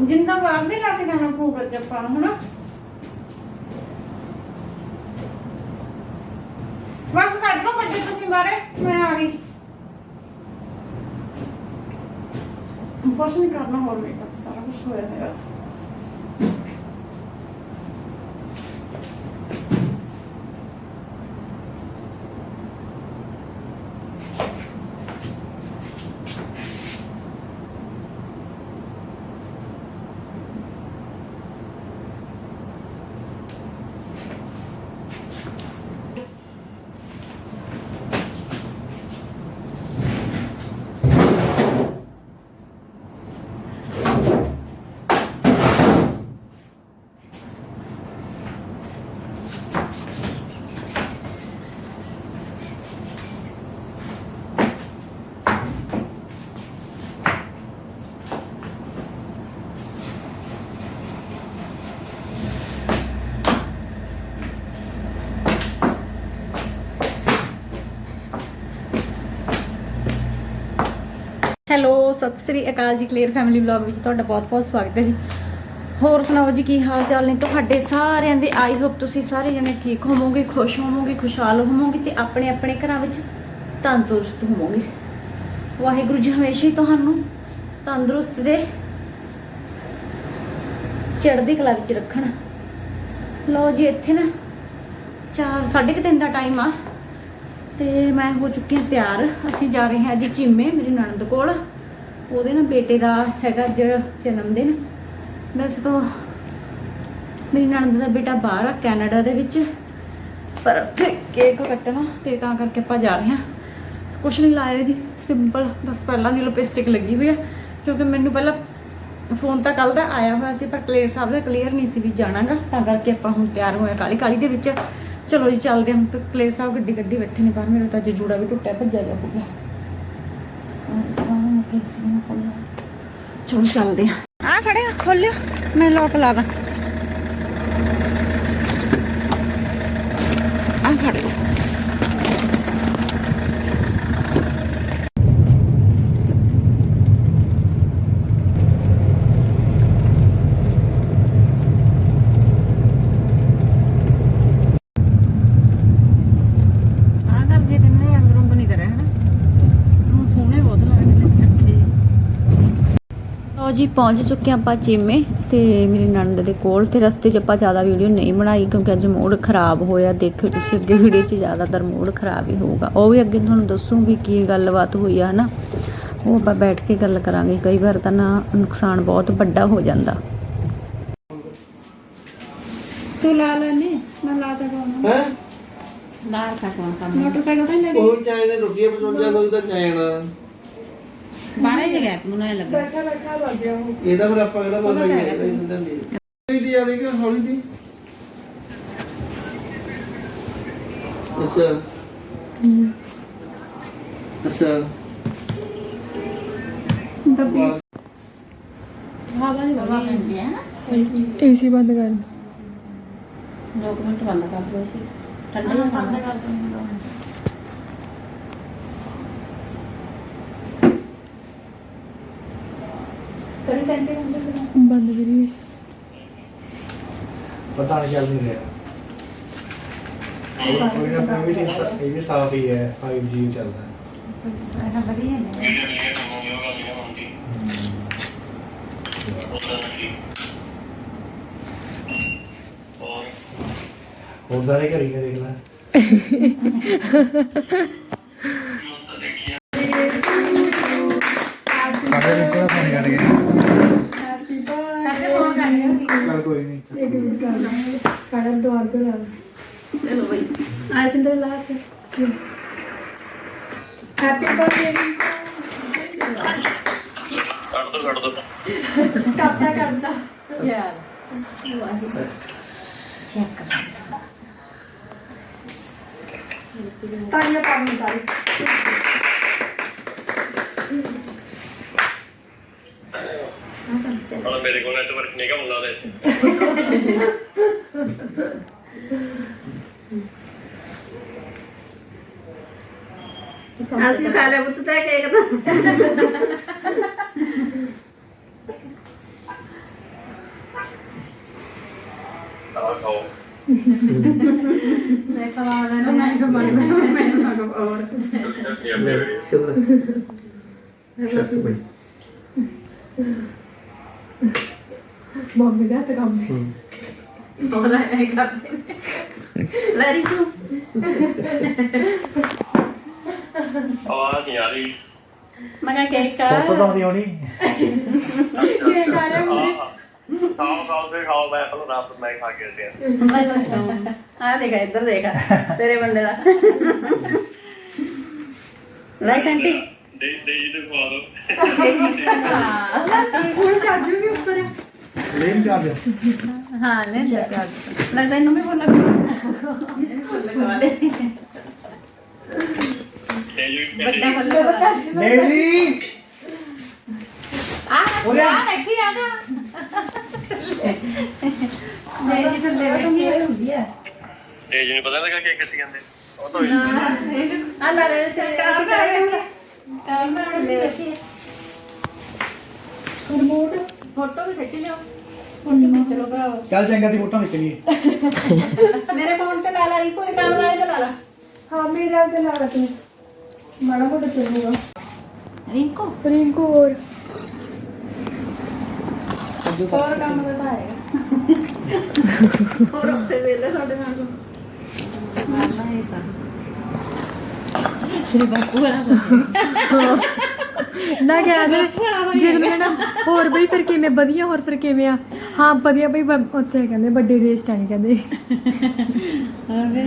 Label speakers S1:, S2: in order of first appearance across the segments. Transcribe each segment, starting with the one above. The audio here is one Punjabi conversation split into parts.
S1: ਜਿੰਦਾ ਬਾਹਰ ਦੇ ਲੱਗ ਜਾਣਾ ਪਊਗਾ ਜੱਪਾਂ ਨੂੰ ਹਨਾ? ਬਸ ਕੱਢ ਲਓ ਵੱਡੇ ਤੁਸੀਂ ਬਾਰੇ ਮੈਂ ਆ ਗਈ। ਕੁਛ ਨਹੀਂ ਕਰਨਾ ਹੋਰ ਮੇਕਅਪ ਸਾਰਾ ਕੁਝ ਹੋਇਆ ਹੈ ਬਸ ਹੈਲੋ, ਸਤਿ ਸ੍ਰੀ ਅਕਾਲ ਜੀ ਕਲੀਅਰ ਫੈਮਿਲੀ ਵਲੌਗ ਵਿੱਚ ਤੁਹਾਡਾ ਬਹੁਤ-ਬਹੁਤ ਸਵਾਗਤ ਹੈ ਜੀ। ਹੋਰ ਸੁਣਾਓ ਜੀ, ਕੀ ਹਾਲ ਚਾਲ ਨੇ? ਤੁਹਾਡੇ ਸਾਰਿਆਂ ਦੇ ਆਈ ਹੋਪ ਤੁਸੀਂ ਸਾਰੇ ਜਣੇ ਠੀਕ ਹੋਵੋਗੇ, ਖੁਸ਼ ਹੋਵੋਗੇ, ਖੁਸ਼ਹਾਲ ਹੋਵੋਗੇ ਤੇ ਆਪਣੇ ਆਪਣੇ ਘਰਾਂ ਵਿੱਚ ਤੰਦਰੁਸਤ ਹੋਵੋਗੇ। ਵਾਹਿਗੁਰੂ ਜੀ, ਹਮੇਸ਼ਾ ਹੀ ਤੁਹਾਨੂੰ ਤੰਦਰੁਸਤ ਦੇ ਚੜ੍ਹਦੀ ਕਲਾ ਵਿੱਚ ਰੱਖਣ। ਲਓ ਜੀ, ਇੱਥੇ ਨਾ 4 3:30 ਦਾ ਟਾਈਮ ਆ। ਤੇ ਮੈਂ ਹੋ ਚੁੱਕੀ ਹਾਂ ਤਿਆਰ। ਅਸੀਂ ਜਾ ਰਹੇ ਹਾਂ ਅੱਜ ਚੀਮੇ, ਮੇਰੀ ਨਣਦ ਕੋਲ। ਉਹਦੇ ਨਾ ਬੇਟੇ ਦਾ ਹੈਗਾ ਜਿਹੜਾ ਜਨਮ ਦਿਨ ਵੈਸੇ ਤਾਂ ਮੇਰੀ ਨਣਦ ਦਾ ਬੇਟਾ ਬਾਹਰ ਆ, ਕੈਨੇਡਾ ਦੇ ਵਿੱਚ। ਪਰ ਕੇਕ ਕੱਟਣਾ ਤੇ ਤਾਂ ਕਰਕੇ ਆਪਾਂ ਜਾ ਰਹੇ ਹਾਂ। ਕੁਛ ਨਹੀਂ ਲਾਇਆ ਜੀ ਸਿੰਪਲ ਬਸ ਪਹਿਲਾਂ ਦੀ ਲਿਪਸਟਿਕ ਲੱਗੀ ਹੋਈ ਹੈ ਕਿਉਂਕਿ ਮੈਨੂੰ ਪਹਿਲਾਂ ਫੋਨ ਤਾਂ ਕੱਲ ਦਾ ਆਇਆ ਹੋਇਆ ਸੀ, ਪਰ ਕਲੀਅਰ ਸਾਹਿਬ ਦਾ ਕਲੀਅਰ ਨਹੀਂ ਸੀ ਵੀ ਜਾਣਾਗਾ। ਤਾਂ ਕਰਕੇ ਆਪਾਂ ਹੁਣ ਤਿਆਰ ਹੋਏ ਕਾਲੀ ਕਾਲੀ ਦੇ ਵਿੱਚ। ਚਲੋ ਜੀ, ਚੱਲਦੇ ਹਾਂ ਕਲੀਅਰ ਸਾਹਿਬ ਗੱਡੀ ਗੱਡੀ ਬੈਠੇ ਨੇ ਬਾਹਰ, ਮੇਰਾ ਤਾਂ ਅੱਜ ਜੂੜਾ ਵੀ ਟੁੱਟਿਆ, ਭੱਜਿਆ ਜਾ ਪੂਰਾ। ਚਲੋ ਚੱਲਦੇ ਹਾਂ। ਆ ਫੜਿਆ ਖੋਲਿਓ ਮੈਂ ਲੋਕ ਲਾ ਜੀ ਪਹੁੰਚ ਚੁੱਕੇ ਆਪਾਂ ਚੀਮੇ ਤੇ ਮੇਰੇ ਨਣਦ ਦੇ ਕੋਲ ਤੇ ਰਸਤੇ 'ਚ ਆਪਾਂ ਜ਼ਿਆਦਾ ਵੀਡੀਓ ਨਹੀਂ ਬਣਾਈ ਕਿਉਂਕਿ ਅੱਜ ਮੂਡ ਖਰਾਬ ਹੋਇਆ। ਦੇਖਿਓ ਤੁਸੀਂ ਅੱਗੇ ਵੀਡੀਓ 'ਚ ਜ਼ਿਆਦਾਤਰ ਮੂਡ ਖਰਾਬ ਹੀ ਹੋਊਗਾ। ਉਹ ਵੀ ਅੱਗੇ ਤੁਹਾਨੂੰ ਦੱਸੂ ਵੀ ਕੀ ਗੱਲਬਾਤ ਹੋਈ ਆ ਹਨਾ? ਉਹ ਆਪਾਂ ਬੈਠ ਕੇ ਗੱਲ ਕਰਾਂਗੇ। ਕਈ ਵਾਰ ਤਾਂ ਨਾ ਨੁਕਸਾਨ ਬਹੁਤ ਵੱਡਾ ਹੋ ਜਾਂਦਾ।
S2: ਤੂੰ ਲਾ ਲੈਨੇ ਮੈਂ ਲਾ ਦਵਾਂ।
S3: ਹੈ?
S2: ਲਾਲ ਕਟਵਾ ਮੋਟਰਸਾਈਕਲ ਤਾਂ ਨਹੀਂ
S3: ਉਹ ਚਾਹੇ ਰੋਟੀਆਂ ਪਚੋਲੀਆਂ ਤੋਂ ਤਾਂ ਚਾਹਣਾ 12
S2: ਹੀ ਗੈਪ ਮੈਨੂੰ ਐ ਲੱਗਾ ਬੈਠਾ ਬੈਠਾ ਲੱਗ ਗਿਆ ਉਹ।
S3: ਇਹਦਾ ਫਿਰ ਆਪਾਂ ਕਿਹੜਾ ਪਤਾ ਨਹੀਂ ਇਹਦਾ ਨਹੀਂ ਦੀ ਆ ਦੇਖੀ ਹੌਲੀ ਦੀ। ਅੱਛਾ। ਅੱਛਾ। ਦੱਬੀ
S2: ਮਾਗਾਂ ਵਾਲਾ ਹੁੰਦੀ ਹੈ ਨਾ।
S4: ਏਸੀ। ਬੰਦ ਕਰ।
S2: ਡਾਕੂਮੈਂਟ ਬੰਦ ਕਰ ਦਿਓ ਸੀ ਠੰਡਾ ਬੰਦ ਕਰ ਦਿਓ। ਕਰੀ ਸੈਂਟਰ ਅੰਦਰ
S4: ਬੰਦ ਕਰੀ
S5: ਪਤਾ ਨਹੀਂ ਚੱਲ ਨਹੀਂ ਰਿਹਾ ਕੋਈ ਨਾ ਕੋਈ ਵੀ ਨਹੀਂ ਇਹ ਵੀ ਸਾਫ਼ ਹੀ ਹੈ 5G ਚੱਲਦਾ ਹੈ
S1: ਇਹਨਾਂ ਵਧੀਆ ਨੇ
S5: ਹੋਰ ਸਾਰੇ ਘਰੀ ਸਾਡੇ ਵਿੱਚ ਤਾਂ ਫੋਨ ਕਰ ਗਿਆ
S1: ਸਾਡੇ ਫੋਨ ਕਰ ਲਿਓ
S5: ਚੱਲ ਕੋਈ ਨਹੀਂ
S4: ਇੱਕ ਮਿੰਟ ਕਰ ਕਾੜਾ ਦੁਆਰ ਤੋਂ ਲਾ
S1: ਚਲੋ ਬਈ
S4: ਆ ਸਿੰਦਰ ਲਾ ਕੇ ਹੈਪੀ ਬਰਥਡੇ ਕੱਟਦਾ ਕੱਟਦਾ
S1: ਚੈੱਕ ਕਰ
S4: ਤਾੜੀਆਂ ਪਾਉਣੀ ਸਾਰੀ
S6: ਹੁਣ ਮੇਰੇ ਕੋਲ ਨੈਟਵਰਕ ਨਹੀਂਗਾ ਮੁੰਡਾ ਦੇ
S2: ਅਸੀਂ ਖਾ ਲਿਆ ਪੁੱਤ ਤਾਂ ਕੇਕ ਤਾਂ ਤਾਂ ਖਾਓ
S4: ਮੈਂ ਖਵਾ ਲੈਣਾ ਮੈਂ ਕੋ ਮੈਂ ਮੈਂ ਕੋ ਔਰ
S3: ਸ਼ੁਕਰ ਸ਼ੁਕਰ
S4: ਮੰਮੀ ਦਾ ਤੇ ਕੰਮ ਹੈ
S1: ਹੋਰ ਐ ਕਰਦੇ ਨੇ ਲੈ ਰੀਸੂ
S6: ਆਵਾਜ਼ ਨਹੀਂ ਆ ਰਹੀ
S2: ਮੈਂ ਕਿਹਾ ਕੇਕ
S5: ਫੋਟੋ ਤਾਂ ਆਉਂਦੀ ਹੋਣੀ
S4: ਇਹ ਗਾਇਆ ਮੁਰੇ
S6: ਖਾਓ ਖਾਓ ਸੇ ਖਾਓ ਮੈਂ ਪਹਿਲਾਂ ਰਾਤ ਮੈਂ ਖਾ ਕੇ ਹਟਿਆ
S2: ਆ ਦੇਖ ਇੱਧਰ ਦੇਖ ਤੇਰੇ ਬੰਦੇ ਦਾ ਲੈ ਸੈਂਟੀ
S6: ਦੇ ਦੇ ਨੂੰ ਖਵਾ ਦੋ
S4: ਹੁਣ ਚੜ ਜੂਗੀ ਉੱਪਰ
S2: ਹਾਂ ਜਾ ਲੈ ਤੈਨੂੰ ਵੀ ਬੋਲ
S6: ਤੇ ਜੀ
S2: ਵੱਡਾ ਫੁੱਲ
S5: ਨੇਵੀ
S2: ਆ
S5: ਉਰੇ ਆ।
S2: ਆ ਦੇਖੀ ਆ ਜਾ ਦੇ ਜੀ ਥੱਲੇ ਬੈਠੀ ਹੁੰਦੀ ਹੈ
S6: ਤੇ ਜੀ ਨੂੰ ਪਤਾ ਲੱਗਾ ਕਿ ਕੱਟੀ ਜਾਂਦੇ। ਉਹ ਤਾਂ
S2: ਆ ਲੈ ਰੇ ਸੇ ਕਾਫੀ ਕਰਾਈ ਕੰਮ ਲੈ ਬੈਠੀ
S4: ਰਿਮੋਟ।
S2: ਫੋਟੋ ਵੀ ਖਿੱਚ ਲਿਓ। ਲਓ ਭਰਾਵਾ।
S5: ਚੱਲ ਚੰਗਾ ਦੀ ਫੋਟੋ ਖਿੱਚਣੀ
S2: ਮੇਰੇ ਫੋਨ ਤੇ ਲਾ ਲਾ ਰਿਕੋ ਦੇ ਕੰਮ ਵਾਲੇ ਤੇ ਲਾ ਲਾ।
S4: ਹਾਂ ਮੇਰਾ ਤੇ ਲਾ ਤੂੰ। ਮਾੜਾ ਮੋਟਾ ਚੱਲੂਗਾ
S2: ਰਿੰਕੋ?
S4: ਰਿੰਕੂ ਹੋਰ।
S2: ਹੋਰ ਕੰਮ ਦਾ ਤਾਂ ਹੈਗਾ। ਹੋਰ ਉੱਤੇ ਵੇਲੇ ਤੁਹਾਡੇ ਨਾਲ। ਮਾਰਨਾ ਹੈ ਸਾ ਸ਼੍ਰੀ ਬਾਪੂ ਵਾਲਾ
S4: ਨਾ ਕਹਿੰਦੇ ਜਦੋਂ ਮੈਂ ਨਾ ਹੋਰ ਬਈ ਫਿਰ ਕਿਵੇਂ ਵਧੀਆ ਹੋਰ ਫਿਰ ਕਿਵੇਂ ਆ? ਹਾਂ ਵਧੀਆ ਬਈ ਬ- ਉੱਥੇ ਕਹਿੰਦੇ ਵੱਡੇ ਦੇਸ਼ ਟਾਣੀ ਕਹਿੰਦੇ।
S2: ਹੋਰ ਵੇ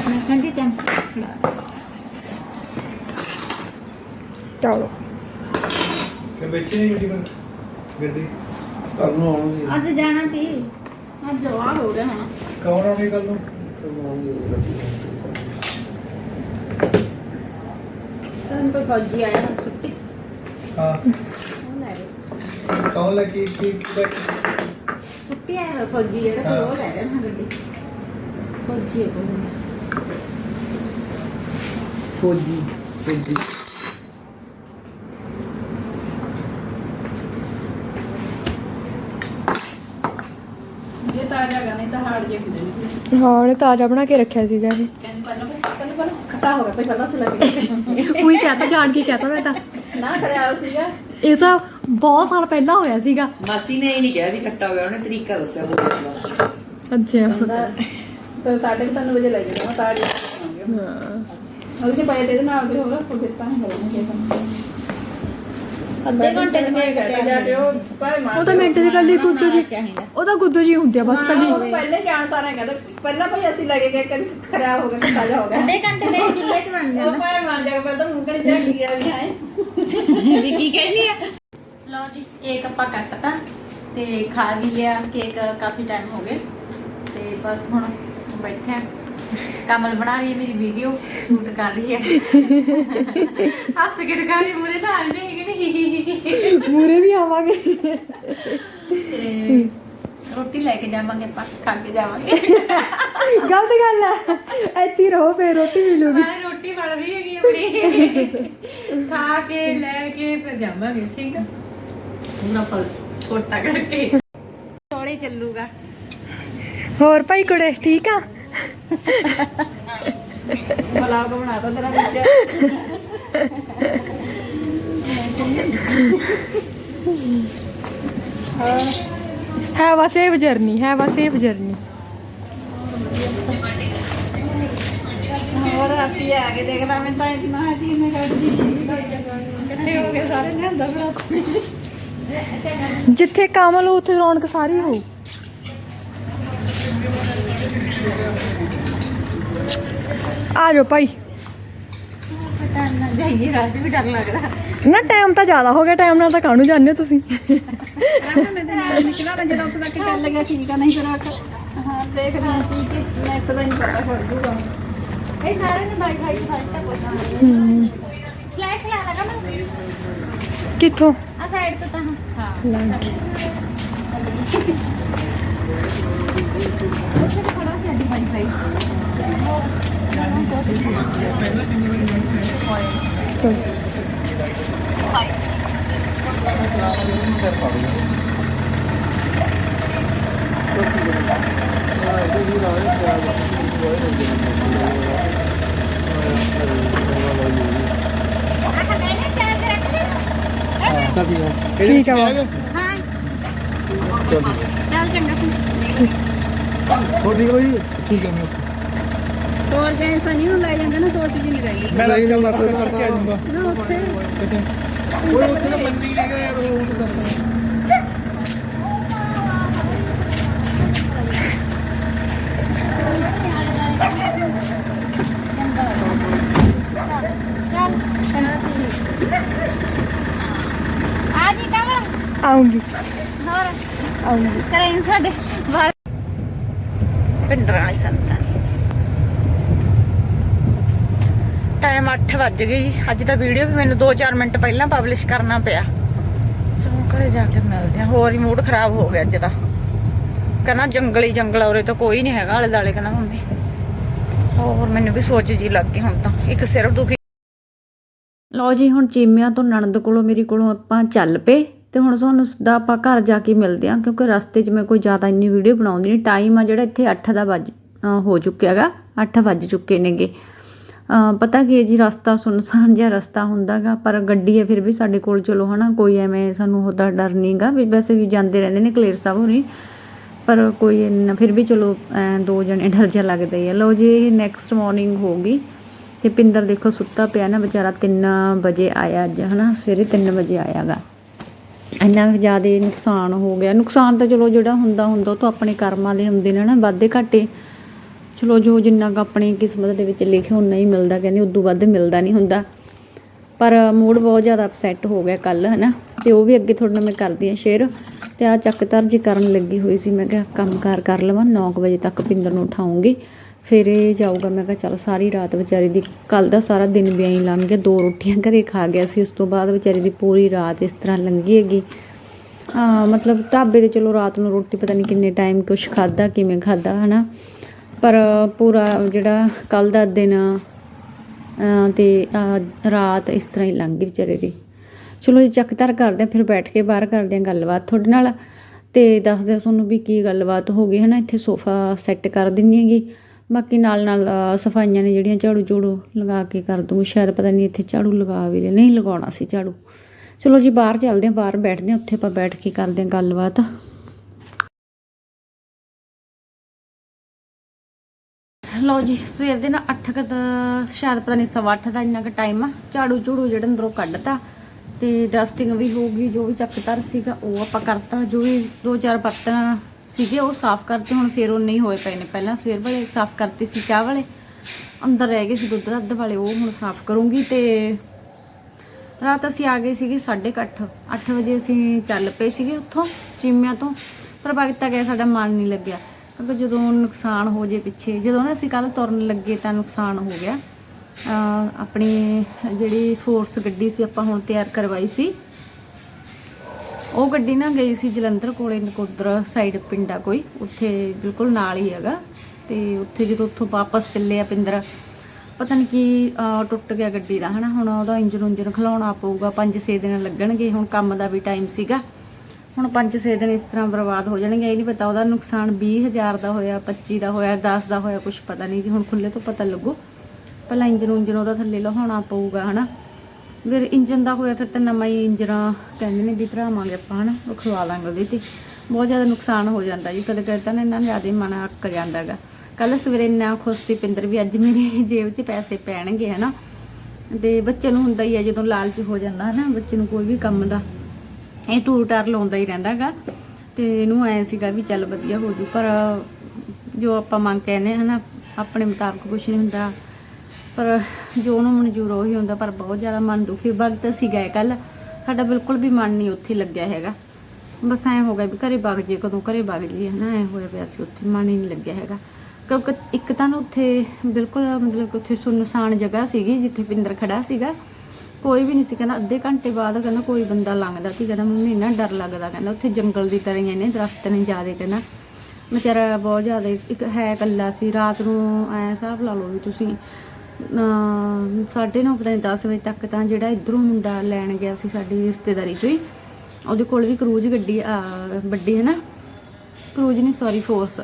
S2: ਮੈਂ ਕਹਿੰਦੀ ਚੰ
S4: ਚਲੋ।
S5: ਕਿ ਵਿੱਚ ਨਹੀਂ ਗੱਡੀ ਪਰ ਗੱਡੀ।
S3: ਕੱਲ ਨੂੰ ਆਉਣਗੇ।
S2: ਅੱਜ ਜਾਣਾ ਤੀ ਅੱਜ ਆ ਹੋ ਰਿਹਾ ਹੁਣ।
S5: ਕੌਣ ਆਉਣੀ ਕੱਲ ਨੂੰ?
S2: ਤੈਨੂੰ ਕੋਈ ਫੌਜੀ ਆਇਆ ਹੁਣ
S5: ਹਾਂ।
S2: ਲੈ
S5: ਕੌਣ ਲੱਗੀ ਕੀ ਕੀ?
S2: ਛੁੱਟੀ ਆਇਆ ਹੋਇਆ ਫੌਜੀ ਜਿਹੜਾ
S5: ਹਾਂ।
S2: ਉਹ ਲੈ ਰਿਹਾ ਨਾ ਗੱਡੀ। ਫੌਜੀ ਹੈ
S5: ਫੌਜੀ ਫੌਜੀ।
S4: ਹਾਂ ਉਹਨੇ ਤਾਜ਼ਾ ਬਣਾ ਕੇ ਰੱਖਿਆ ਸੀਗਾ ਇਹ।
S2: ਕਹਿੰਦੇ ਪਹਿਲਾਂ ਪਹਿਲਾਂ ਖਟਾ ਹੋ ਗਿਆ ਪਹਿਲਾਂ ਪਹਿਲਾਂ ਸੇ ਲੱਗੇ
S4: ਉਹੀ ਕਹਤਾ ਜਾਣ ਕੇ ਕਹਤਾ ਮੈਂ ਤਾਂ।
S2: ਨਾ ਸੀਗਾ।
S4: ਇਹ ਤਾਂ ਬਹੁਤ ਸਾਲ ਪਹਿਲਾਂ ਹੋਇਆ ਸੀਗਾ।
S7: ਮਾਸੀ ਨੇ ਇਹ ਨਹੀਂ ਕਿਹਾ ਵੀ ਖੱਟਾ ਹੋ ਗਿਆ ਉਹਨੇ ਤਰੀਕਾ ਦੱਸਿਆ ਬੋਲਣ ਦਾ
S4: ਅੱਛਾ।
S2: ਕਹਿੰਦਾ ਫਿਰ ਸਾਢੇ ਕੁ ਤਿੰਨ ਵਜੇ ਲੈ ਜਾਣਾ ਤਾਂ ਜੀ
S4: ਹਾਂ।
S2: ਉਹਦੇ ਚ ਤੇ ਇਹਦੇ ਨਾਲ ਦੇ ਹੋਰ ਉਹ ਦਿੱਤਾ ਨਹੀਂ ਹੋਣਾ ਕਿ
S1: ਅੱਧੇ ਘੰਟੇ ਦੇ
S2: ਮੈਂ ਕਹਿੰਦਾ ਜਾ ਕੇ ਉਹ ਭਾਵੇਂ ਮਾਰ
S4: ਉਹ ਤਾਂ ਮਿੰਟ ਦੀ ਗੱਲ ਹੀ ਗੁੱਦੂ ਜੀ। ਉਹ ਤਾਂ ਗੁੱਦੂ ਜੀ ਹੁੰਦੇ ਆ ਬਸ ਕੱਲੀ।
S2: ਉਹ ਪਹਿਲੇ ਜਾਣ ਸਾਰਾ ਕਹਿੰਦਾ ਪਹਿਲਾਂ ਭਾਈ ਅਸੀਂ ਲੱਗੇ ਗਏ ਕਦੀ ਖਰਾਬ ਹੋ ਗਿਆ ਤਾਜ਼ਾ ਹੋ ਗਿਆ।
S1: ਅੱਧੇ ਘੰਟੇ ਦੇ ਚੁੱਲ੍ਹੇ 'ਚ ਬਣ
S2: ਉਹ ਭਾਵੇਂ ਮਾਰ ਜਾ ਕੇ ਪਹਿਲਾਂ ਮੂੰਹ ਕਣੀ ਚੱਕ ਗਿਆ ਵੀ ਹੈ
S1: ਵੀ ਕੀ ਕਹਿੰਦੀ ਆ? ਲਓ ਜੀ ਕੇਕ ਆਪਾਂ ਕੱਟਤਾ ਤੇ ਖਾ ਵੀ ਲਿਆ ਕੇਕ ਕਾਫੀ ਟਾਈਮ ਹੋ ਗਿਆ ਤੇ ਬਸ ਹੁਣ ਬੈਠੇ ਆ। ਕਮਲ ਬਣਾ ਰਹੀ ਹੈ ਮੇਰੀ ਵੀਡੀਓ ਸ਼ੂਟ ਕਰ ਰਹੀ ਹੈ। ਹੱਸ ਕੇ ਦਿਖਾ ਰਹੀ ਮੂਰੇ ਤਾਂ ਆ ਰਹੀ ਹੈ। ਕਿ
S4: ਮੂਰੇ ਵੀ ਆਵਾਂਗੇ।
S1: ਤੇ ਰੋਟੀ ਲੈ ਕੇ ਜਾਵਾਂਗੇ ਆਪਾਂ ਖਾ ਕੇ ਜਾਵਾਂਗੇ।
S4: ਗਲਤ ਗੱਲ ਹੈ ਇੱਥੇ ਹੀ ਰਹੋ ਫੇਰ ਰੋਟੀ ਮਿਲੂਗੀ।
S1: ਮੈਂ ਰੋਟੀ ਬਣ ਰਹੀ ਹੈਗੀ ਆਪਣੀ। ਖਾ ਕੇ ਲੈ ਕੇ ਫਿਰ ਜਾਵਾਂਗੇ ਠੀਕ ਆ? ਪੂਰਾ ਫਲ ਕੋਟਾ ਕਰਕੇ ਤੋਲੇ ਚੱਲੂਗਾ।
S4: ਹੋਰ ਭਾਈ ਕੁੜੇ ਠੀਕ ਆ?
S2: ਬਲਾਗ ਬਣਾਤਾ ਤੇਰਾ ਵਿੱਚ।
S4: ਹੈ ਵਾ ਸੇਵ ਜਰਨੀ ਹੈ ਵਾ ਸੇਵ ਜਰਨੀ।
S2: ਹੋਰ ਆਪੀ ਆ ਕੇ ਦੇਖ ਲਾ ਮੈਂ ਤਾਂ ਇਤਨਾ ਹੈ ਜੀ ਮੈਂ ਕਰਦੀ ਇਕੱਠੇ ਹੋ ਗਏ ਸਾਰੇ ਲਿਆਂਦਾ ਫਿਰ
S4: ਜਿੱਥੇ ਕਮਲ ਉੱਥੇ ਰੌਣਕ ਸਾਰੀ ਹੋਊ। ਆ ਜਾਓ ਭਾਈ।
S1: ਨਾ ਜਾਈਏ ਰਾਜ ਵੀ ਡਰ ਲੱਗਦਾ।
S4: ਨਾ ਟਾਈਮ ਤਾਂ ਜ਼ਿਆਦਾ ਹੋ ਗਿਆ, ਟਾਈਮ ਨਾਲ ਤਾਂ ਕਾਹਨੂੰ ਜਾਂਦੇ ਹੋ ਤੁਸੀਂ?
S2: ਮੈਂ ਤਾਂ ਨਾਲ ਨਿਕਲਾ ਤਾਂ ਜਦੋਂ ਉੱਥੇ ਤੱਕ ਚੱਲ ਗਿਆ ਠੀਕ ਆ ਨਹੀਂ ਫਿਰ ਆ ਹਾਂ। ਦੇਖਦੇ ਹਾਂ ਕੀ ਕਿ ਨੈਟ ਦਾ ਨਹੀਂ ਪਤਾ ਫੜ ਜੂਗਾ
S1: ਇਹ ਸਾਰੇ ਨੇ ਬਾਈ ਬਾਈ ਫਾਈਟ ਤਾਂ ਕੋਈ ਨਾ ਫਲੈਸ਼ ਲਾ ਲਗਾ ਮੈਂ
S4: ਕਿੱਥੋਂ?
S1: ਆ ਸਾਈਡ ਤੋਂ ਤਾਂ ਹਾਂ ਉੱਥੇ ਤਾਂ ਖੜਾ ਸੀ ਅੱਡੀ ਬਾਈ ਬਾਈ
S4: ਠੀਕ ਆ ਬਾਬਾ ਹਾਂ
S2: ਚੱਲ ਚੰਗਾ
S3: ਹੋਰ ਠੀਕ ਹੋ ਜੀ
S5: ਠੀਕ ਹੈ ਮੈਂ
S2: ਹੋਰ ਜੇ ਸਨੀ ਨੂੰ ਲੈ ਜਾਂਦੇ ਨਾ ਸੋਚ ਜੀ ਨਹੀਂ ਰਹੀ
S5: ਮੈਂ
S3: ਲੈ
S5: ਜਾਊਂਗਾ ਕਰਕੇ ਆ ਜਾਊਂਗਾ।
S2: ਨਾ ਉੱਥੇ।
S5: ਉਹ ਉੱਥੇ ਦੱਸਣਾ
S1: ਆ ਜੀ ਕਮਲ
S4: ਆਉਂਗੀ।
S1: ਹੋਰ। ਆਉਂਗੀ। ਕਰੇ ਸਾਡੇ ਪਿੰਡਰਾਂ ਵਾਲੇ ਸੰਤਾਂ ਦੀ ਟਾਈਮ 8 ਵੱਜ ਗਏ ਜੀ। ਅੱਜ ਦਾ ਵੀਡੀਓ ਵੀ ਮੈਨੂੰ 2-4 ਮਿੰਟ ਪਹਿਲਾਂ ਪਬਲਿਸ਼ ਕਰਨਾ ਪਿਆ। ਚਲੋ ਘਰੇ ਜਾ ਕੇ ਮਿਲਦੇ ਆ ਹੋਰ ਹੀ ਮੂਡ ਖਰਾਬ ਹੋ ਗਿਆ ਅੱਜ ਦਾ ਕਹਿੰਦਾ ਜੰਗਲੀ ਜੰਗਲ ਆ, ਤਾਂ ਕੋਈ ਨਹੀਂ ਹੈਗਾ ਆਲੇ ਦਾਲੇ ਕਹਿੰਦਾ ਮੰਮੀ ਹੋਰ ਮੈਨੂੰ ਵੀ ਸੋਚ ਜੀ ਲੱਗ ਗਈ ਹੁਣ ਤਾਂ। ਇੱਕ ਸਿਰ ਦੁਖੀ। ਲਓ ਜੀ ਹੁਣ ਚੀਮਿਆਂ ਤੋਂ ਨਣਦ ਕੋਲੋਂ ਮੇਰੀ ਕੋਲੋਂ ਆਪਾਂ ਚੱਲ ਪਏ ਤੇ ਹੁਣ ਤੁਹਾਨੂੰ ਸਿੱਧਾ ਆਪਾਂ ਘਰ ਜਾ ਕੇ ਮਿਲਦੇ ਹਾਂ ਕਿਉਂਕਿ ਰਸਤੇ 'ਚ ਮੈਂ ਕੋਈ ਜ਼ਿਆਦਾ ਇੰਨੀ ਵੀਡੀਓ ਬਣਾਉਂਦੀ ਨਹੀਂ। ਟਾਈਮ ਆ ਜਿਹੜਾ ਇੱਥੇ 8 ਦਾ ਵੱਜ ਹੋ ਚੁੱਕਿਆ ਹੈਗਾ 8 ਵੱਜ ਚੁੱਕੇ ਨੇਗੇ। ਅ, ਪਤਾ ਕੀ ਹੈ ਜੀ, ਰਸਤਾ ਸੁਨਸਾਨ ਜਿਹਾ ਰਸਤਾ ਹੁੰਦਾ ਗਾ ਪਰ ਗੱਡੀ ਹੈ ਫਿਰ ਵੀ ਸਾਡੇ ਕੋਲ, ਚਲੋ ਹੈ ਨਾ ਕੋਈ ਐਵੇਂ ਸਾਨੂੰ ਉਹਦਾ ਡਰ ਨਹੀਂ ਗਾ ਵੀ ਵੈਸੇ ਵੀ ਜਾਂਦੇ ਰਹਿੰਦੇ ਨੇ ਕਲੇਰ ਸਾਹਿਬ ਹੋਰੀ, ਪਰ ਕੋਈ ਇੰਨਾ, ਫਿਰ ਵੀ ਚਲੋ, ਐਂ ਦੋ ਜਣੇ ਡਰ ਜਿਹਾ ਲੱਗਦਾ ਹੀ ਹੈ ਲਓ ਜੀ, ਇਹ ਨੈਕਸਟ ਮਾਰਨਿੰਗ ਹੋ ਗਈ, ਤੇ ਪਿੰਦਰ ਦੇਖੋ ਸੁੱਤਾ ਪਿਆ ਨਾ, ਵਿਚਾਰਾ 3 ਵਜੇ ਆਇਆ ਅੱਜ, ਹਨਾ, ਸਵੇਰੇ 3 ਵਜੇ ਆਇਆਗਾ। ਇੰਨਾ ਜ਼ਿਆਦਾ ਨੁਕਸਾਨ ਹੋ ਗਿਆ। ਨੁਕਸਾਨ ਤਾਂ ਚਲੋ ਜਿਹੜਾ ਹੁੰਦਾ ਹੁੰਦਾ ਉਹ ਤਾਂ ਆਪਣੇ ਕਰਮਾਂ ਦੇ ਹੁੰਦੇ ਨੇ ਨਾ, ਵਾਧੇ ਘਾਟੇ। ਚਲੋ ਜੋ ਜਿੰਨਾ ਕੁ ਆਪਣੀ ਕਿਸਮਤ ਦੇ ਵਿੱਚ ਲਿਖਿਆ ਉਨਾ ਹੀ ਮਿਲਦਾ, ਕਹਿੰਦੇ ਉਦੋਂ ਵੱਧ ਮਿਲਦਾ ਨਹੀਂ ਹੁੰਦਾ। ਪਰ ਮੂਡ ਬਹੁਤ ਜ਼ਿਆਦਾ ਅਪਸੈਟ ਹੋ ਗਿਆ ਕੱਲ ਹਨਾ? ਤੇ ਉਹ ਵੀ ਅੱਗੇ ਤੁਹਾਡੇ ਨਾਲ ਮੈਂ ਕਰਦੀ ਆ ਸ਼ੇਅਰ ਤੇ ਆ ਚੱਕਤਰ ਜੀ ਕਰਨ ਲੱਗੀ ਹੋਈ ਸੀ, ਮੈਂ ਕਿਹਾ ਕੰਮਕਾਰ ਕਰ ਲਵਾਂ 9 ਵਜੇ ਤੱਕ ਪਿੰਦਰ ਨੂੰ ਉਠਾਉਂਗੀ। ਫਿਰ ਇਹ ਜਾਊਗਾ, ਮੈਂ ਕਿਹਾ ਚੱਲ ਸਾਰੀ ਰਾਤ ਵਿਚਾਰੀ ਦੀ ਕੱਲ ਦਾ ਸਾਰਾ ਦਿਨ ਵੀ ਐਂ ਲੰਘ ਗਿਆ, ਦੋ ਰੋਟੀਆਂ ਘਰੇ ਖਾ ਗਿਆ ਸੀ, ਉਸ ਤੋਂ ਬਾਅਦ ਵਿਚਾਰੀ ਦੀ ਪੂਰੀ ਰਾਤ ਇਸ ਤਰ੍ਹਾਂ ਲੰਘੀ ਹੈਗੀ। ਆ ਮਤਲਬ ਢਾਬੇ ਤੇ ਚਲੋ ਰਾਤ ਨੂੰ ਰੋਟੀ ਪਤਾ ਨਹੀਂ ਕਿੰਨੇ ਟਾਈਮ ਕੁਛ ਖਾਦਾ ਕਿਵੇਂ ਖਾਦਾ ਹਨਾ? ਪਰ ਪੂਰਾ ਜਿਹੜਾ ਕੱਲ ਦਾ ਦਿਨ ਅਹ ਤੇ ਰਾਤ ਇਸ ਤਰ੍ਹਾਂ ਹੀ ਲੰਘ ਗਈ ਵਿਚਾਰੇ ਦੀ। ਚਲੋ ਜੀ ਚੱਕਤਰ ਕਰਦੇ ਹਾਂ, ਫਿਰ ਬੈਠ ਕੇ ਬਾਹਰ ਕਰਦੇ ਹਾਂ ਗੱਲਬਾਤ ਤੁਹਾਡੇ ਨਾਲ। ਤੇ ਦੱਸਦੇ ਹਾਂ ਤੁਹਾਨੂੰ ਵੀ ਕੀ ਗੱਲਬਾਤ ਹੋ ਗਈ ਹੈ ਨਾ ਇੱਥੇ ਸੋਫਾ ਸੈੱਟ ਕਰ ਦਿੰਨੀ ਹੈਗੀ। ਬਾਕੀ ਨਾਲ ਨਾਲ ਸਫਾਈਆਂ ਨੇ ਜਿਹੜੀਆਂ ਝਾੜੂ ਝੂੜੂ ਲਗਾ ਕੇ ਕਰ ਦੂੰਗੀ। ਸ਼ਾਇਦ ਪਤਾ ਨਹੀਂ ਇੱਥੇ ਝਾੜੂ ਲਗਾ ਵੀ ਲੈ ਨਹੀਂ ਲਗਾਉਣਾ ਸੀ ਝਾੜੂ। ਚਲੋ ਜੀ, ਬਾਹਰ ਚੱਲਦੇ ਹਾਂ, ਬਾਹਰ ਬੈਠਦੇ ਹਾਂ, ਉੱਥੇ ਆਪਾਂ ਬੈਠ ਕੇ ਕਰਦੇ ਹਾਂ ਗੱਲਬਾਤ। ਲਓ ਜੀ, ਸਵੇਰ ਦੇ ਨਾ 8 ਕ ਸ਼ਾਇਦ ਪਤਾ ਨਹੀਂ ਸਵਾ ਅੱਠ ਦਾ ਇੰਨਾ ਕ ਟਾਈਮ ਆ। ਝਾੜੂ ਝੂੜੂ ਜਿਹੜਾ ਅੰਦਰੋਂ ਕੱਢਤਾ ਤੇ ਡਸਟਿੰਗ ਵੀ ਹੋ ਗਈ, ਜੋ ਵੀ ਚੱਕਤਰ ਸੀਗਾ ਉਹ ਆਪਾਂ ਕਰਤਾ। ਜੋ ਵੀ ਦੋ ਚਾਰ ਬਰਤਨ ਸੀਗੇ ਉਹ ਸਾਫ਼ ਕਰਤੇ, ਹੁਣ ਫੇਰ ਉਹ ਨਹੀਂ ਹੋਏ ਪਏ ਨੇ ਪਹਿਲਾਂ। ਸਵੇਰ ਵਾਲੇ ਸਾਫ਼ ਕਰਤੇ ਸੀ ਚਾਹ ਵਾਲੇ। ਅੰਦਰ ਰਹਿ ਗਏ ਸੀ ਦੁੱਧ ਦੱਧ ਵਾਲੇ, ਉਹ ਹੁਣ ਸਾਫ਼ ਕਰੂੰਗੀ ਤੇ ਰਾਤ ਅਸੀਂ ਆ ਗਏ ਸੀਗੇ 8:30 ਅੱਠ। ਵਜੇ ਅਸੀਂ ਚੱਲ ਪਏ ਸੀਗੇ ਉੱਥੋਂ, ਚੀਮਿਆਂ ਤੋਂ। ਪਰ ਭਗਤਾ ਗਿਆ ਸਾਡਾ ਮਨ ਨਹੀਂ ਲੱਗਿਆ। ਕਿਉਂਕਿ ਜਦੋਂ ਨੁਕਸਾਨ ਹੋ ਜੇ ਪਿੱਛੇ, ਜਦੋਂ ਨਾ ਅਸੀਂ ਕੱਲ ਤੁਰਨ ਲੱਗੇ ਤਾਂ ਨੁਕਸਾਨ ਹੋ ਗਿਆ। ਆਪਣੀ ਜਿਹੜੀ ਫੋਰਸ ਗੱਡੀ ਸੀ, ਆਪਾਂ ਹੁਣ ਤਿਆਰ ਕਰਵਾਈ ਸੀ। ਉਹ ਗੱਡੀ ਨਾ ਗਈ ਸੀ ਜਲੰਧਰ ਕੋਲੇ, ਨਕੋਦਰ ਸਾਈਡ ਪਿੰਡਾ ਕੋਈ, ਉੱਥੇ ਬਿਲਕੁਲ ਨਾਲ ਹੀ ਹੈਗਾ। ਤੇ ਉੱਥੇ ਜਦੋਂ ਉੱਥੋਂ ਵਾਪਸ ਚੱਲੇ ਆ ਪਿੰਦਰ, ਪਤਾ ਨਹੀਂ ਕੀ ਟੁੱਟ ਗਿਆ ਗੱਡੀ ਦਾ, ਹਨਾ? ਹੁਣ ਉਹਦਾ ਇੰਜਨ ਉਂਜਨ ਖਲਾਉਣਾ ਪਊਗਾ 5-6 ਦਿਨ ਲੱਗਣਗੇ, ਹੁਣ ਕੰਮ ਦਾ ਵੀ ਟਾਈਮ ਸੀਗਾ। ਹੁਣ 5-6 ਦਿਨ ਇਸ ਤਰ੍ਹਾਂ ਬਰਬਾਦ ਹੋ ਜਾਣਗੇ, ਇਹ ਨਹੀਂ ਪਤਾ ਉਹਦਾ ਨੁਕਸਾਨ 20000 ਦਾ ਹੋਇਆ 25 ਦਾ ਹੋਇਆ 10 ਦਾ ਹੋਇਆ ਕੁਝ ਪਤਾ ਨਹੀਂ ਜੀ, ਹੁਣ ਖੁੱਲੇ ਤੋਂ ਪਤਾ ਲੱਗੂ। ਪਹਿਲਾਂ ਇੰਜਨ ਉਂਜਨ ਉਹਦਾ ਥੱਲੇ ਲਹਾਉਣਾ ਪਊਗਾ, ਹਨਾ? ਫਿਰ ਇੰਜਨ ਦਾ ਹੋਇਆ, ਫਿਰ ਤਾਂ ਨਵਾਂ ਹੀ ਇੰਜਰਾ ਕਹਿੰਦੇ ਨੇ ਵੀ ਭਰਾਵਾਂਗੇ ਆਪਾਂ, ਹਨਾ? ਉਹ ਖਵਾ ਲਾਂਗੇ ਉਹਦੇ ਤੇ। ਬਹੁਤ ਜ਼ਿਆਦਾ ਨੁਕਸਾਨ ਹੋ ਜਾਂਦਾ ਜੀ, ਕਦੇ ਕਦੇ ਤਾਂ ਨਾ ਇੰਨਾ ਜ਼ਿਆਦਾ ਹੀ ਮਨ ਅੱਕ ਜਾਂਦਾਗਾ ਕੱਲ ਸਵੇਰੇ ਇੰਨਾ ਖੁਸ਼ ਸੀ ਪਿੰਦਰ ਵੀ, ਅੱਜ ਮੇਰੇ ਜੇਬ 'ਚ ਪੈਸੇ ਪੈਣਗੇ, ਹਨਾ? ਤੇ ਬੱਚੇ ਨੂੰ ਹੁੰਦਾ ਹੀ ਹੈ ਜਦੋਂ ਲਾਲਚ ਹੋ ਜਾਂਦਾ, ਹਨਾ? ਬੱਚੇ ਨੂੰ ਕੋਈ ਵੀ ਕੰਮ ਦਾ। ਇਹ ਟੂਰ ਟਾਰ ਲਾਉਂਦਾ ਹੀ ਰਹਿੰਦਾਗਾ। ਤੇ ਇਹਨੂੰ ਐ ਸੀਗਾ ਵੀ ਚੱਲ ਵਧੀਆ ਹੋ ਜੂ, ਪਰ ਜੋ ਆਪਾਂ ਮੰਗ ਕਹਿੰਦੇ ਹਨਾ ਆਪਣੇ ਮੁਤਾਬਕ ਕੁਝ ਨਹੀਂ ਹੁੰਦਾ। ਪਰ ਜੋ ਉਹਨੂੰ ਮਨਜ਼ੂਰ ਉਹੀ ਹੁੰਦਾ, ਪਰ ਬਹੁਤ ਜ਼ਿਆਦਾ ਮਨ ਦੁਖੀ ਵਕਤ ਸੀਗਾ ਕੱਲ ਸਾਡਾ ਬਿਲਕੁਲ ਵੀ ਮਨ ਨਹੀਂ ਉੱਥੇ ਲੱਗਿਆ ਹੈਗਾ। ਬਸ ਐ ਹੋ ਗਿਆ ਵੀ ਘਰੇ ਵਗ ਜੇ, ਕਦੋਂ ਘਰੇ ਵਗ ਜੀ ਹਨਾ ਐ ਹੋਇਆ ਪਿਆ ਸੀ ਉੱਥੇ, ਮਨ ਹੀ ਨਹੀਂ ਲੱਗਿਆ ਹੈਗਾ। ਕਿਉਂਕਿ ਇੱਕ ਤਾਂ ਨਾ ਉੱਥੇ ਬਿਲਕੁਲ ਮਤਲਬ ਕਿ ਉੱਥੇ ਸੁਨਸਾਨ ਜਗ੍ਹਾ ਸੀਗੀ, ਜਿੱਥੇ ਪਿੰਦਰ ਖੜਾ ਸੀਗਾ। ਕੋਈ ਵੀ ਨਹੀਂ ਸੀ ਕਹਿੰਦਾ ਅੱਧੇ ਘੰਟੇ ਬਾਅਦ ਕਹਿੰਦਾ ਕੋਈ ਬੰਦਾ ਲੰਘਦਾ ਸੀ ਕਹਿੰਦਾ ਮੈਨੂੰ ਇੰਨਾ ਡਰ ਲੱਗਦਾ ਕਹਿੰਦਾ ਉੱਥੇ ਜੰਗਲ ਦੀ ਤਰ੍ਹਾਂ ਹੀ ਨੇ ਦਰਖਤ ਨੇ ਜ਼ਿਆਦੇ ਕਹਿੰਦਾ। ਵਿਚਾਰਾ ਬਹੁਤ ਜ਼ਿਆਦਾ ਇੱਕ ਹੈ ਇਕੱਲਾ ਸੀ ਰਾਤ ਨੂੰ ਐ ਹਿਸਾਬ ਲਾ ਲਓ ਵੀ ਤੁਸੀਂ ਸਾਢੇ ਨੌ ਪਤਾ ਨਹੀਂ 10 ਵਜੇ ਤੱਕ ਤਾਂ ਜਿਹੜਾ ਇਧਰੋਂ ਮੁੰਡਾ ਲੈਣ ਗਿਆ ਸੀ ਸਾਡੀ ਰਿਸ਼ਤੇਦਾਰੀ ਚੋਂ ਹੀ ਉਹਦੇ ਕੋਲ ਵੀ ਕਰੂਜ਼ ਗੱਡੀ ਵੱਡੀ ਹੈ ਨਾ ਕਰੂਜ਼ ਨਹੀਂ ਸੌਰੀ ਫੋਰਸ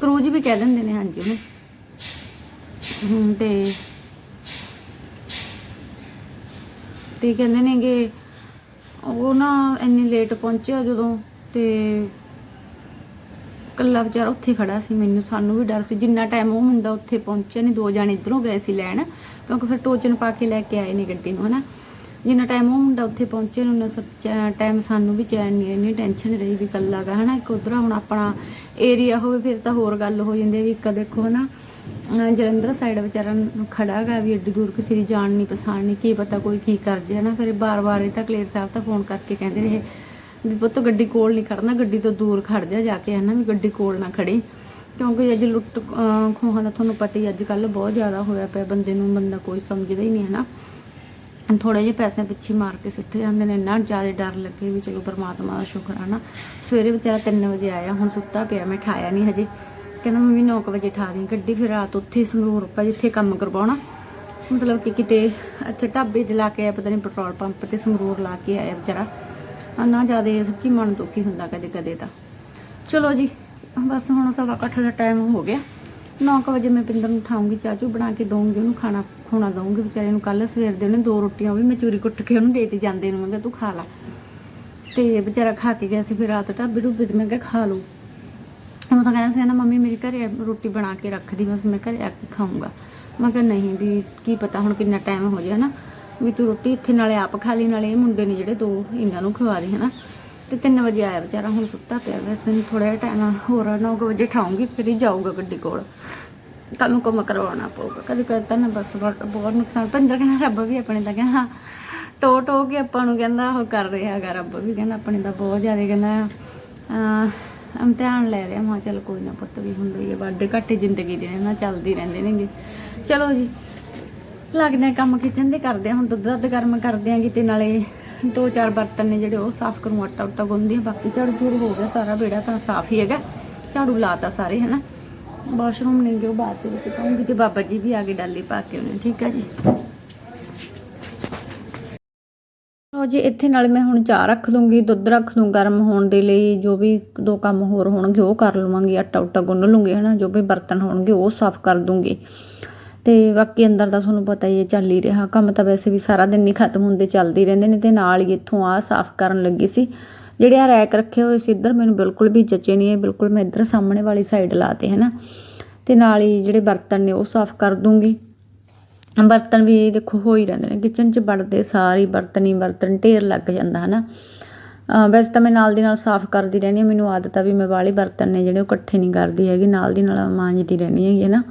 S1: ਕਰੂਜ਼ ਵੀ ਕਹਿ ਦਿੰਦੇ ਨੇ ਹਾਂਜੀ ਉਹਨੂੰ। ਹਮ, ਤੇ ਤੇ ਕਹਿੰਦੇ ਨੇਗੇ। ਉਹ ਨਾ ਇੰਨੀ ਲੇਟ ਪਹੁੰਚਿਆ ਜਦੋਂ ਤੇ ਕੱਲਾ ਵਿਚਾਰਾ ਉੱਥੇ ਖੜਾ ਸੀ। ਮੈਨੂੰ, ਸਾਨੂੰ ਵੀ ਡਰ ਸੀ। ਜਿੰਨਾ ਟਾਈਮ ਉਹ ਮੁੰਡਾ ਉੱਥੇ ਪਹੁੰਚਿਆ ਨਹੀਂ ਦੋ ਜਾਣੇ ਇਧਰੋਂ ਗਏ ਸੀ ਲੈਣ, ਕਿਉਂਕਿ ਫਿਰ ਟੋਚਨ ਪਾ ਕੇ ਲੈ ਕੇ ਆਏ ਨੇ ਗੱਡੀ ਨੂੰ, ਹਨਾ। ਜਿੰਨਾ ਟਾਈਮ ਉਹ ਮੁੰਡਾ ਉੱਥੇ ਪਹੁੰਚੇ ਨੂੰ ਸੱਚਾ ਟਾਈਮ ਸਾਨੂੰ ਵੀ ਚੈਨ ਨਹੀਂ ਇੰਨੀ ਟੈਨਸ਼ਨ ਰਹੀ ਵੀ ਕੱਲਾ ਗਾ, ਹਨਾ। ਇੱਕ ਉਧਰ ਹੁਣ ਆਪਣਾ ਏਰੀਆ ਹੋਵੇ, ਫਿਰ ਤਾਂ ਹੋਰ ਗੱਲ ਹੋ ਜਾਂਦੀ ਹੈ ਵੀ ਇੱਕ ਦੇਖੋ, ਹਨਾ। ਅਹ ਜਲੰਧਰ ਸਾਈਡ ਵਿਚਾਰਾ ਖੜਾ ਗਾ ਵੀ ਐਡੀ ਦੂਰ ਕਿਸੇ ਦੀ ਜਾਣ ਨਹੀਂ ਪਛਾਣ ਨਹੀਂ ਕੀ ਪਤਾ ਕੋਈ ਕੀ ਕਰ ਜੇ ਹਨਾ? ਫਿਰ ਬਾਰ-ਬਾਰ ਇਹ ਤਾਂ ਕਲੇਰ ਸਾਹਿਬ ਤਾਂ ਫੋਨ ਕਰਕੇ ਕਹਿੰਦੇ ਰਹੇ ਵੀ ਪੁੱਤ ਗੱਡੀ ਕੋਲ ਨਹੀਂ ਖੜਨਾ, ਗੱਡੀ ਤੋਂ ਦੂਰ ਖੜ ਜਾ ਜਾ ਕੇ, ਹਨਾ? ਵੀ ਗੱਡੀ ਕੋਲ ਨਾ ਖੜੀ ਕਿਉਂਕਿ ਅੱਜ ਲੁੱਟ ਖੋਹਾਂ ਦਾ ਤੁਹਾਨੂੰ ਪਤਾ ਹੀ ਅੱਜ ਕੱਲ ਬਹੁਤ ਜ਼ਿਆਦਾ ਹੋਇਆ ਪਿਆ, ਬੰਦੇ ਨੂੰ ਬੰਦਾ ਕੋਈ ਸਮਝਦਾ ਹੀ ਨਹੀਂ, ਹਨਾ? ਥੋੜੇ ਜਿਹੇ ਪੈਸੇ ਪਿੱਛੇ ਮਾਰ ਕੇ ਸਿੱਟੇ ਜਾਂਦੇ ਨੇ, ਇੰਨਾ ਜ਼ਿਆਦਾ ਡਰ ਲੱਗੇ ਵੀ ਚਲੋ ਪਰਮਾਤਮਾ ਦਾ ਸ਼ੁਕਰ ਆ ਨਾ ਸਵੇਰੇ ਵਿਚਾਰਾ 3 ਵਜੇ ਆਇਆ, ਹੁਣ ਸੁੱਤਾ ਪਿਆ, ਮੈਂ ਠਾਇਆ ਨਹੀਂ ਹਜੇ। ਕਹਿੰਦਾ, ਮੰਮੀ 9 ਵਜੇ ਠਾ ਦੀ ਗੱਡੀ, ਫਿਰ ਰਾਤ ਉੱਥੇ ਸੰਗਰੂਰ ਪਾ ਜਿੱਥੇ ਕੰਮ ਕਰਵਾਉਣਾ। ਮਤਲਬ ਕਿ ਕਿਤੇ ਇੱਥੇ ਢਾਬੇ ਤੇ ਲਾ ਕੇ ਆਇਆ, ਪਤਾ ਨਹੀਂ ਪੈਟਰੋਲ ਪੰਪ ਤੇ ਸੰਗਰੂਰ ਲਾ ਕੇ ਆਇਆ ਵਿਚਾਰਾ। ਨਾ ਜ਼ਿਆਦਾ ਸੱਚੀ ਮਨ ਦੁਖੀ ਹੁੰਦਾ ਕਦੇ ਕਦੇ ਤਾਂ। ਚਲੋ ਜੀ, ਬਸ ਹੁਣ ਸਵਾ ਕੁ ਦਾ ਟਾਈਮ ਹੋ ਗਿਆ। 9 ਵਜੇ ਮੈਂ ਪਿੰਦਰ ਨੂੰ ਉਠਾਉਂਗੀ, ਚਾਚੂ ਬਣਾ ਕੇ ਦਊਂਗੀ, ਉਹਨੂੰ ਖਾਣਾ ਖੋਣਾ ਦਊਂਗੀ। ਵਿਚਾਰੇ ਨੂੰ ਕੱਲ ਸਵੇਰ ਦੇ ਉਹਨੇ ਦੋ ਰੋਟੀਆਂ ਉਹ ਵੀ ਮੈਂ ਚੂਰੀ ਕੁੱਟ ਕੇ ਉਹਨੂੰ ਦੇਤੀ ਜਾਂਦੇ ਨੂੰ, ਮੈਂ ਕਿਹਾ ਤੂੰ ਖਾ ਲਾ। ਤੇ ਵਿਚਾਰਾ ਖਾ ਕੇ ਗਿਆ ਸੀ, ਫਿਰ ਰਾਤ ਢਾਬੇ ਢੁੱਬੇ ਤੇ ਮੈਂ ਕਿਹਾ ਖਾ ਲਓ ਉਹ ਤਾਂ ਕਹਿੰਦਾ ਸੀ ਨਾ ਮੰਮੀ, ਮੇਰੀ ਘਰੇ ਰੋਟੀ ਬਣਾ ਕੇ ਰੱਖਦੀ ਬਸ ਮੈਂ ਘਰੇ ਆ ਕੇ ਖਾਊਂਗਾ। ਮੈਂ ਕਿਹਾ, ਨਹੀਂ ਵੀ ਕੀ ਪਤਾ ਹੁਣ ਕਿੰਨਾ ਟਾਈਮ ਹੋ ਜਾਏ ਨਾ ਵੀ ਤੂੰ ਰੋਟੀ ਇੱਥੇ ਨਾਲੇ ਆਪ ਖਾ ਲਈ, ਨਾਲੇ ਇਹ ਮੁੰਡੇ ਨੇ ਜਿਹੜੇ ਦੋ ਇਹਨਾਂ ਨੂੰ ਖਵਾ ਦੇ ਹਨਾ? ਤੇ 3 ਵਜੇ ਆਇਆ ਵਿਚਾਰਾ, ਹੁਣ ਸੁੱਤਾ ਪਿਆ, ਵੈਸੇ ਥੋੜਾ ਜਿਹਾ ਟਾਈਮ ਹੋਰ 9 ਵਜੇ ਠਾਉਂਗੀ ਫਿਰ ਹੀ ਜਾਊਗਾ ਗੱਡੀ ਕੋਲ। ਕੰਮ ਕੰਮ ਕਰਵਾਉਣਾ ਪਊਗਾ। ਕਦੇ ਕਦੇ ਤਾਂ ਨਾ, ਬਸ, ਬਹੁਤ ਬਹੁਤ ਨੁਕਸਾਨ। ਪੰਦਰ ਕਹਿੰਦਾ, ਰੱਬ ਵੀ ਆਪਣੇ ਦਾ, ਕਹਿੰਦਾ ਟੋ ਟੋ ਕੇ ਆਪਾਂ ਨੂੰ ਕਹਿੰਦਾ, ਉਹ ਕਰ ਰਿਹਾ ਹੈਗਾ, ਰੱਬ ਵੀ ਕਹਿੰਦਾ, ਆਪਣੇ ਦਾ ਬਹੁਤ ਜ਼ਿਆਦਾ, ਕਹਿੰਦਾ ਇਮਤਿਹਾਨ ਲੈ ਰਿਹਾ ਮਾ ਚੱਲ ਕੋਈ ਨਾ ਪੁੱਤ ਵੀ ਹੁੰਦਾ ਹੀ ਹੈ ਵਾਡੇ ਘਾਟੇ ਜ਼ਿੰਦਗੀ ਦੇ ਨੇ ਨਾ ਚੱਲਦੀ ਰਹਿੰਦੇ ਨੇਗੇ। ਚਲੋ ਜੀ, ਲੱਗਦੇ ਆ ਕੰਮ ਕਿਚਨ ਦੇ, ਕਰਦੇ ਆ ਹੁਣ ਦੁੱਧ ਦੱਧ ਗਰਮ ਕਰਦੇ ਆਂਗੇ ਤੇ ਨਾਲੇ ਦੋ ਚਾਰ ਬਰਤਨ ਨੇ ਜਿਹੜੇ ਉਹ ਸਾਫ਼ ਕਰੂੰ, ਆਟਾ ਉਟਾ ਗੁੰਦੀ ਆ ਬਾਕੀ ਝਾੜੂ ਝੂੜੂ ਹੋ ਗਿਆ, ਸਾਰਾ ਬੇੜਾ ਤਾਂ ਸਾਫ਼ ਹੀ ਹੈਗਾ। ਝਾੜੂ ਲਾਤਾ ਸਾਰੇ, ਹਨਾ? ਵਾਸ਼ਰੂਮ ਨਹੀਂ ਜੋ ਬਾਅਦ ਦੇ ਵਿੱਚ ਪਾਉਂਗੀ ਤੇ ਬਾਬਾ ਜੀ ਵੀ ਆ ਕੇ ਡਾਲੀ ਪਾ ਕੇ ਉਹਨੇ ਠੀਕ ਹੈ ਜੀ? ਲੋ ਜੀ ਇੱਥੇ ਨਾਲ ਮੈਂ ਹੁਣ ਚਾਹ ਰੱਖ ਦੂੰਗੀ ਦੁੱਧ ਰੱਖ ਦੂੰ ਗਰਮ ਹੋਣ ਦੇ ਲਈ ਜੋ ਵੀ ਦੋ ਕੰਮ ਹੋਰ ਹੋਣਗੇ ਉਹ ਕਰ ਲਵਾਂਗੀ, ਆਟਾ ਉਟਾ ਗੁੰਨ ਲੂੰਗੀ, ਹਨਾ, ਜੋ ਵੀ ਬਰਤਨ ਹੋਣਗੇ ਉਹ ਸਾਫ਼ ਕਰ ਦੂੰਗੀ। ਤੇ ਬਾਕੀ ਅੰਦਰ ਦਾ ਤੁਹਾਨੂੰ ਪਤਾ ਹੀ ਹੈ, ਚੱਲ ਹੀ ਰਿਹਾ, ਕੰਮ ਤਾਂ ਵੈਸੇ ਵੀ ਸਾਰਾ ਦਿਨ ਨਹੀਂ ਖਤਮ ਹੁੰਦੇ ਚੱਲਦੇ ਰਹਿੰਦੇ ਨੇ ਤੇ ਨਾਲ ਹੀ ਇੱਥੋਂ ਆ ਸਾਫ਼ ਕਰਨ ਲੱਗੀ ਸੀ। ਜਿਹੜੇ ਆ ਰੈਕ ਰੱਖੇ ਹੋਏ ਸੀ ਇੱਧਰ ਮੈਨੂੰ ਬਿਲਕੁਲ ਵੀ ਜੱਚੇ ਨਹੀਂ ਇਹ ਬਿਲਕੁਲ ਮੈਂ ਇੱਧਰ ਸਾਹਮਣੇ ਵਾਲੀ ਸਾਈਡ ਲਾਤੇ ਹੈ ਨਾ ਤੇ ਨਾਲ ਹੀ ਜਿਹੜੇ ਬਰਤਨ ਨੇ ਉਹ ਸਾਫ਼ ਕਰ ਦੂੰਗੀ। ਬਰਤਨ ਵੀ ਦੇਖੋ ਹੋ ਹੀ ਰਹਿੰਦੇ ਨੇ ਕਿਚਨ 'ਚ ਵੜਦੇ ਸਾਰੇ ਬਰਤਨ ਹੀ ਬਰਤਨ, ਢੇਰ ਲੱਗ ਜਾਂਦਾ ਹਨਾ। ਅਹ ਵੈਸੇ ਤਾਂ ਮੈਂ ਨਾਲ ਦੀ ਨਾਲ ਸਾਫ਼ ਕਰਦੀ ਰਹਿੰਦੀ ਹਾਂ, ਮੈਨੂੰ ਆਦਤ ਆ ਵੀ ਮੈਂ ਵਾਲੇ ਬਰਤਨ ਨੇ ਜਿਹੜੇ ਉਹ ਇਕੱਠੇ ਨਹੀਂ ਕਰਦੀ ਹੈਗੀ, ਨਾਲ ਦੀ ਨਾਲ ਮਾਂਜਦੀ ਰਹਿੰਦੀ ਹੈਗੀ ਨਾ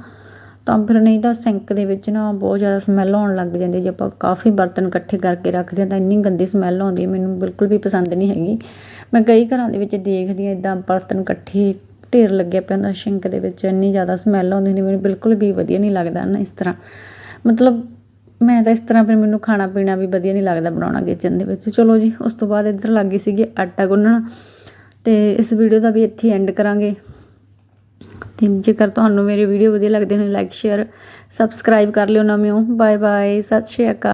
S1: ਤਾਂ ਫਿਰ ਨਹੀਂ ਤਾਂ ਸਿੰਕ ਦੇ ਵਿੱਚ ਨਾ ਬਹੁਤ ਜ਼ਿਆਦਾ ਸਮੈਲ ਆਉਣ ਲੱਗ ਜਾਂਦੀ ਜੇ ਆਪਾਂ ਕਾਫੀ ਬਰਤਨ ਇਕੱਠੇ ਕਰਕੇ ਰੱਖਦੇ ਹਾਂ ਤਾਂ ਇੰਨੀ ਗੰਦੀ ਸਮੈਲ ਆਉਂਦੀ ਮੈਨੂੰ ਬਿਲਕੁਲ ਵੀ ਪਸੰਦ ਨਹੀਂ ਹੈਗੀ। ਮੈਂ ਕਈ ਘਰਾਂ ਦੇ ਵਿੱਚ ਦੇਖਦੀ ਹਾਂ ਇਦਾਂ ਬਰਤਨ ਇਕੱਠੇ ਢੇਰ ਲੱਗਿਆ ਪਿਆ ਹੁੰਦਾ ਸਿੰਕ ਦੇ ਵਿੱਚ ਇੰਨੀ ਜ਼ਿਆਦਾ ਸਮੈਲ ਆਉਂਦੀ ਹੁੰਦੀ ਮੈਨੂੰ ਬਿਲਕੁਲ ਵੀ ਵਧੀਆ ਨਹੀਂ ਲੱਗਦਾ ਨਾ ਇਸ ਤਰ੍ਹਾਂ। ਮਤਲਬ ਮੈਂ ਤਾਂ ਇਸ ਤਰ੍ਹਾਂ ਫਿਰ ਮੈਨੂੰ ਖਾਣਾ ਪੀਣਾ ਵੀ ਵਧੀਆ ਨਹੀਂ ਲੱਗਦਾ ਬਣਾਉਣਾ ਕਿਚਨ ਦੇ ਵਿੱਚ। ਚਲੋ ਜੀ, ਉਸ ਤੋਂ ਬਾਅਦ ਇੱਧਰ ਲੱਗ ਲੱਗੀ ਸੀਗੀ ਆਟਾ ਗੁੰਨਣਾ। ਤੇ ਇਸ ਵੀਡੀਓ ਦਾ ਵੀ ਇੱਥੇ ਐਂਡ ਕਰਾਂਗੇ। ਤੇ ਜੇਕਰ ਤੁਹਾਨੂੰ ਮੇਰੀ ਵੀਡੀਓ ਵਧੀਆ ਲੱਗਦੀ ਨੇ ਲਾਈਕ ਸ਼ੇਅਰ ਸਬਸਕ੍ਰਾਈਬ ਕਰ ਲਿਓ ਨਵਿਓ ਬਾਏ ਬਾਏ ਸਤਿ ਸ਼੍ਰੀ ਅਕਾਲ।